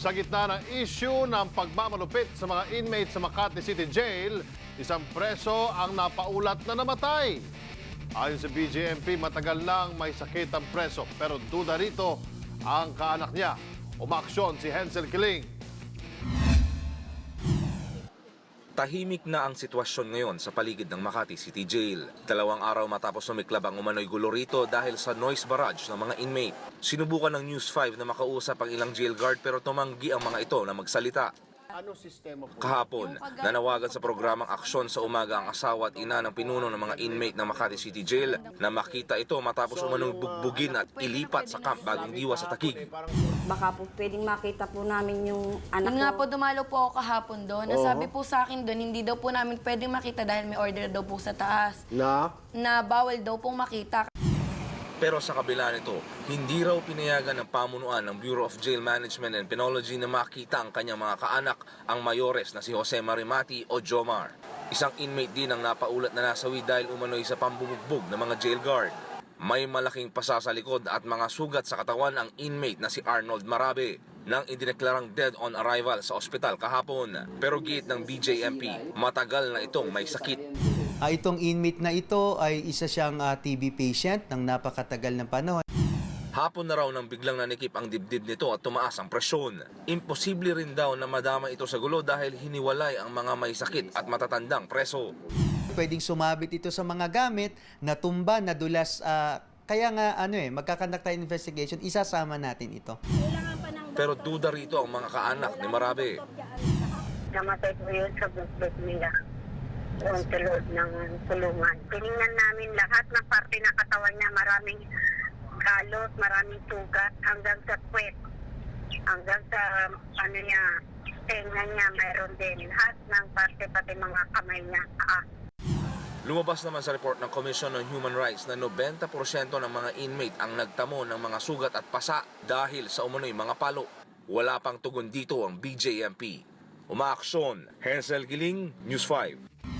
Sa gitna ng issue ng pagmamalupit sa mga inmates sa Makati City Jail, isang preso ang napaulat na namatay. Ayon sa BJMP, matagal nang may sakit ang preso pero duda rito ang kaanak niya. Umaksyon si Hensel Kiling. Tahimik na ang sitwasyon ngayon sa paligid ng Makati City Jail. Dalawang araw matapos sumiklab ang umano'y gulo rito dahil sa noise barrage ng mga inmate. Sinubukan ng News 5 na makausap ang ilang jail guard pero tumanggi ang mga ito na magsalita. Ano sistema po? Kahapon, nanawagan sa programang aksyon sa umaga ang asawa at ina ng pinuno ng mga inmate ng Makati City Jail na makita ito matapos umano'y bugbugin at ilipat sa camp bagong diwa sa Takig. Baka po pwedeng makita po namin yung anak Yun nga ko. po, dumalo po ako kahapon doon. Nasabi po sa akin doon, hindi daw po namin pwedeng makita dahil may order daw po sa taas. Na? Na bawal daw pong makita. Pero sa kabila nito, hindi raw pinayagan ng pamunuan ng Bureau of Jail Management and Penology na makita ang kanyang mga kaanak, ang mayores na si Jose Marimati o Jomar. Isang inmate din ang napaulat na nasawi dahil umano'y sa pambubugbog ng mga jail guard. May malaking pasa sa likod at mga sugat sa katawan ang inmate na si Arnold Marabe nang idineklarang dead on arrival sa ospital kahapon. Pero giit ng BJMP, matagal na itong may sakit. Ah, itong inmate na ito ay isa siyang ah, TB patient ng napakatagal ng panahon. Hapon na raw nang biglang nanikip ang dibdib nito at tumaas ang presyon. Imposible rin daw na madama ito sa gulo dahil hiniwalay ang mga may sakit at matatandang preso. Pwedeng sumabit ito sa mga gamit, natumba, nadulas. ah, kaya nga ano eh, magkakandak tayo investigation, isasama natin ito. Pero duda rito ang mga kaanak ni Marabe. Namatay po yun sa bukbet nila. Sa loob ng kulungan. Tinignan namin lahat ng parte ng katawan niya. Maraming kalot, maraming sugat, hanggang sa puwet. Hanggang sa, ano niya, tenga niya, mayroon din. Lahat ng parte, pati mga kamay niya. Ah. Lumabas naman sa report ng Commission on Human Rights na 90% ng mga inmate ang nagtamo ng mga sugat at pasa dahil sa umano'y mga palo. Wala pang tugon dito ang BJMP. Umaaksyon, Hensel Giling, News 5.